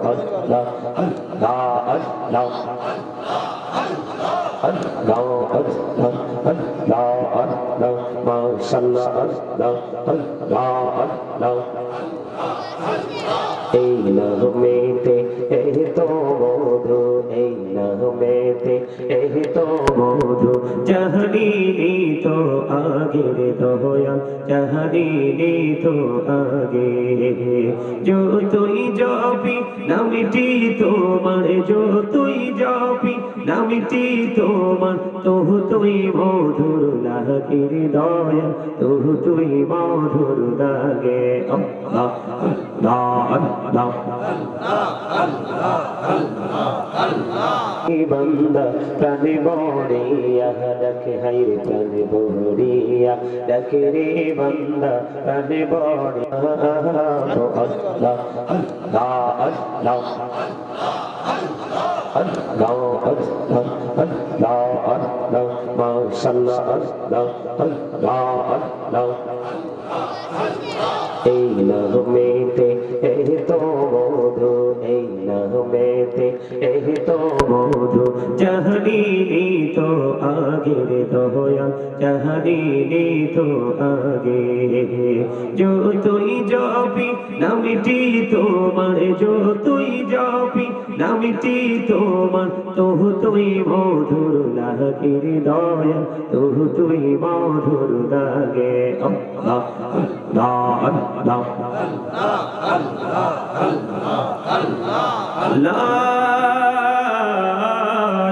আল্লাহ আল্লাহ আল্লাহ আল্লাহ আল্লাহ আল্লাহ আল্লাহ মাশাআল্লাহ আল্লাহ এই নামেতে নামেতে এই তো মধু চাহনি তো আগে দয়া চাহনি তো আগে। যতই জপি, নামিটি তোমার, যতই জপি, নামিটি তোমার তহু তুই মধুর লাগে দয়া তহু তুই মধুর লাগে। আল্লাহ আল্লাহ আল্লাহ। এই নামেতে তো মধু এই এই তো মধু চাহনি তো আগে রে দয়া চাহনি তো আগে যতই জপি নামিটি তোমার যতই জপি নামিটি তোমার তহু তুই মধুর লাগে রে দয়া তহু তুই মধুর লাগে আল্লাহ আল্লাহ আল্লাহ لا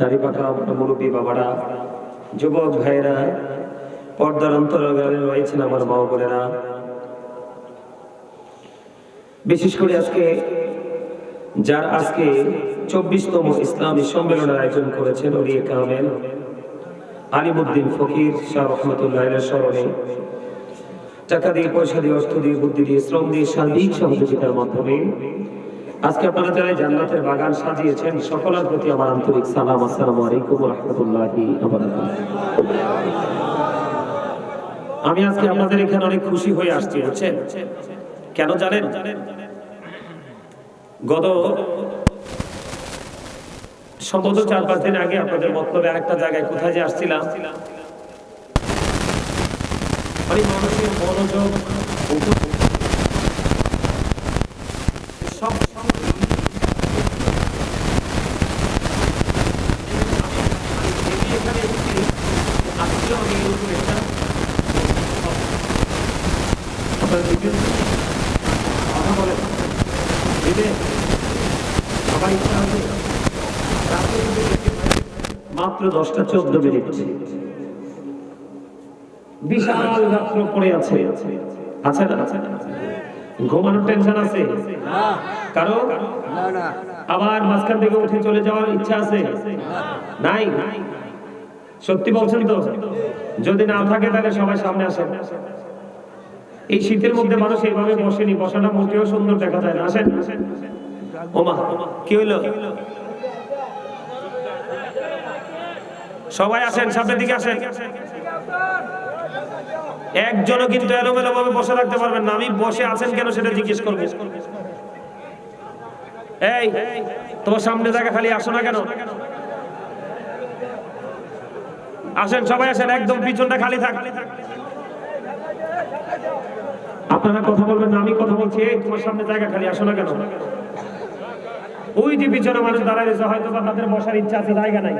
দাড়ি পাকা মুরব্বী বাবারা, যুবক ভাইয়েরা, পর্দার অন্তরালে রয়েছেন আমার মা বোনেরা। বিশেষ করে আজকে, যার আজকে চব্বিশতম ইসলামী সম্মেলনের আয়োজন করেছেন ওলিয়ে কামেল, আলিমুদ্দিন ফকির শাহ রহমতুল্লাহ স্মরণে। টাকা দিয়ে, পয়সা দিয়ে, অর্থ দিয়ে, বুদ্ধি দিয়ে, শ্রম দিয়ে, সার্বিক সহযোগিতার মাধ্যমে আজকে আপনারা যারা জান্নাতের বাগান সাজিয়েছেন, সকলের প্রতি আমার আন্তরিক সালাম। আসসালামু আলাইকুম রহমতুল্লাহি আমি আজকে আপনাদের এখানে অনেক খুশি হয়ে আসছি বুঝছেন কেন জানেন? গত সম্ভবত চার পাঁচ দিন আগে আপনাদের মতলবে আরেকটা জায়গায় কোথায় যে আসছিলাম? মানে মানুষের মনোযোগ মাত্র দশটা চোদ্দ মিনিট। বিশাল রাত্র পড়ে আছে। আছে না ঘুমানোর টেনশন আছে? কারও আবার মাঝখান থেকে উঠে চলে যাওয়ার ইচ্ছা আছে? নাই? সত্যি বলছেন তো? যদি না থাকে তাহলে সবাই সামনে আসেন। এই শীতের মধ্যে মানুষ এইভাবে বসেনি বসাটা মোটেও সুন্দর দেখা যায় না। আসেন। ওমা, কি হইল? সবাই আসেন, সামনের দিকে আসেন। একজনও কিন্তু এলোমেলো ভাবে বসে রাখতে পারবেন না। আমি বসে আছেন কেন সেটা জিজ্ঞেস করব। এই, তোমার সামনে জায়গা খালি আসো না কেন? আসেন, সবাই আসেন, একদম পিছনটা খালি থাক। আপনারা কথা বলবেন না, আমি কথা বলছি। এই, তোমার সামনে জায়গা খালি, আসো না কেন? ওই যে পিছনে মানুষ দাঁড়ায় রয়েছে হয়তো তাদের বসার ইচ্ছা আছে, জায়গা নাই।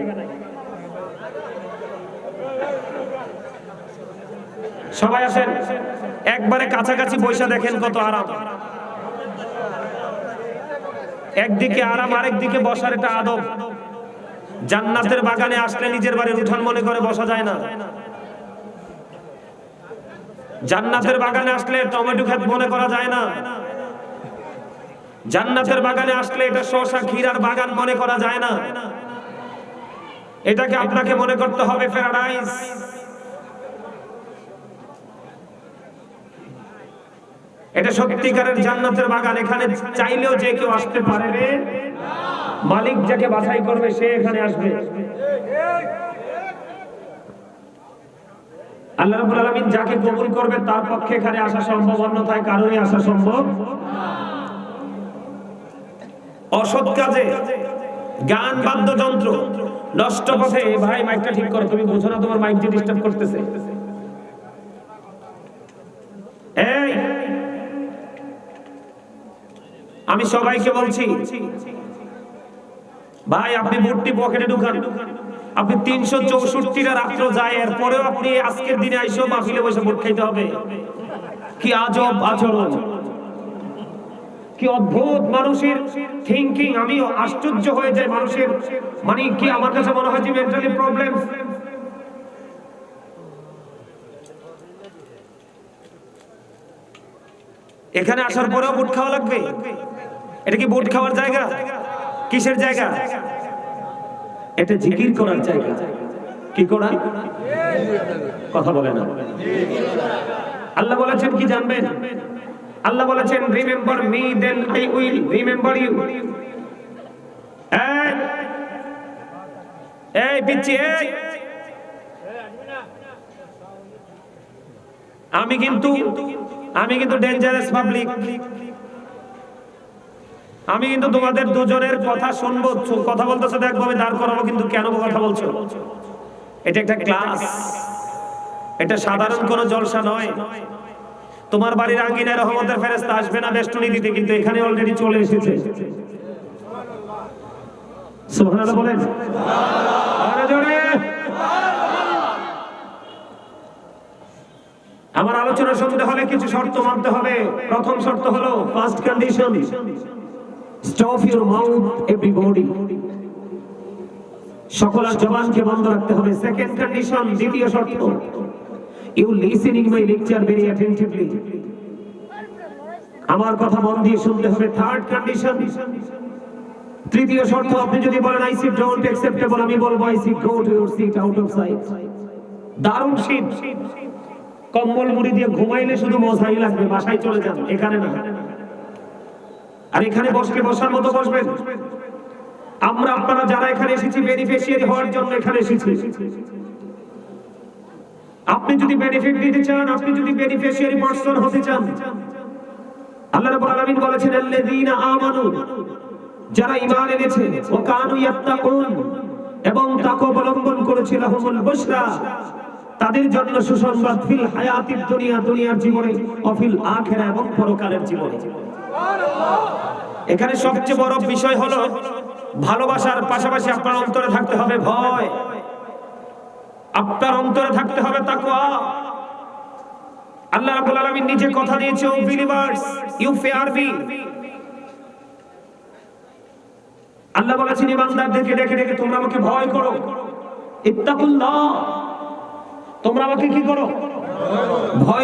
সবাই আসেন। একবারে কাছাকাছি বৈশা দেখেন কত আরাম। একদিকে আরাম, আরেকদিকে বসার এটা আদব। জান্নাতের বাগানে আসলে নিজের বাড়ির উঠান মনে করে বসা যায় না। জান্নাতের বাগানে আসলে টমেটো ক্ষেত মনে করা যায় না। জান্নাতের বাগানে আসলে এটা শসা ক্ষীরার বাগান মনে করা যায় না। এটাকে আপনাকে মনে করতে হবে প্যারাডাইস। এটা সত্যিকারের জান্নাতের বাগান, এখানে চাইলেও যে কেউ আসতে পারে রে। মালিক যাকে বাছাই করবে, সে এখানে আসবে। আল্লাহ রাব্বুল আলামিন যাকে কবুল করবে, তার পক্ষে এখানে আসা সম্ভব, অন্যথায় কারোরই আসা সম্ভব অসৎ কাজে গান বাদ্যযন্ত্র, নষ্ট পথে, ভাই মাইকটা ঠিক করো, তুমি বোঝো না তোমার মাইক ডিস্টার্ব করতেছে। আমি সবাইকে বলছি, ভাই, আপনি বুটটি পকেটে ঢুকান। আপনি তিনশো চৌষট্টিটা রাত্র যায়, এরপরেও আপনি আজকের দিনে আইসো মাহফিলে বসে বুট খাইতে হবে। কি আজব আচরণ। কি অদ্ভুত মানুষের থিংকিং আমি আশ্চর্য হয়ে যাই মানুষের। মানে কি আমার কাছে মনে হয় যে মেন্টালি প্রবলেম এখানে আসার পরেও বুট খাওয়া লাগবে। এটা কি বুট খাওয়ার জায়গা? কিসের জায়গা? এটা জিকির করার জায়গা। কি করা? কথা বলে না। আল্লাহ বলেছেন কি জানবেন? আল্লাহ বলেছেন remember me then I will remember you এই পিচ্ছি এই। আমি কিন্তু আমি কিন্তু ডেঞ্জারাস পাবলিক আমি কিন্তু তোমাদের দুজনের কথা শুনব কথা বলতেছো দেখব আমি দাঁড় করাবো, কিন্তু কেন কথা বলছো? এটা একটা ক্লাস এটা সাধারণ কোনো জলসা নয়। তোমার বাড়ির আঙ্গিনায় রহমতের ফেরেস্তা আসবে না বেষ্টনী দিতে, কিন্তু এখানে অলরেডি চলে এসেছে। আমার আলোচনা শুনতে হলে কিছু শর্ত মানতে হবে। প্রথম শর্ত হলো first condition stop your mouth everybody সকলের জবানকে বন্ধ রাখতে হবে। সেকেন্ড কন্ডিশন দ্বিতীয় শর্ত you listening my lecture very attentively আমার কথা মন দিয়ে শুনতে হবে। থার্ড কন্ডিশন তৃতীয় শর্ত, আপনি যদি বলেন আই সি ডোন্ট অ্যাকসেপ্টেবল আমি বলব I see go to your seat out of sight দারুণ শীত। কম্বল মুড়ি দিয়ে ঘুমাইলে শুধু মশাই লাগবে, বাসায় চলে যান, এখানে না। আর এখানে বসলে বসার মতো বসবেন। আমরা, আপনারা যারা এখানে এসেছি, বেনিফিশিয়ারি হওয়ার জন্য এখানে এসেছি। আপনি যদি বেনিফিট দিতে চান, আপনি যদি বেনিফিশিয়ারি পারসন হতে চান, আল্লাহ রাব্বুল আলামিন বলেছেন, আল্লাযীনা আমানু যারা ঈমান এনেছে ও কানু ইয়াত্তাকুন এবং তাকওয়া অবলম্বন করেছে লাহুমুল বুশরা, তাদের জন্য সুসংবাদ ফিল হায়াতিদ দুনিয়া, দুনিয়ার জীবনে, ও ফিল আখিরা এবং পরকালের জীবনে। এখানে সবচেয়ে বড় বিষয় হলো, ভালোবাসার পাশাপাশি আপনার অন্তরে থাকতে হবে ভয়। আপনার অন্তরে থাকতে হবে তাকওয়া। আল্লাহ রাব্বুল আলামিন নিজে কথা দিয়েছে O believers you fear be Allah বলেছেন, ইমানদারদেরকে ডেকে ডেকে তোমরা আমাকে ভয় করো। ইত্তাকুল্লাহ, তোমরা আমাকে কি করো? ভয়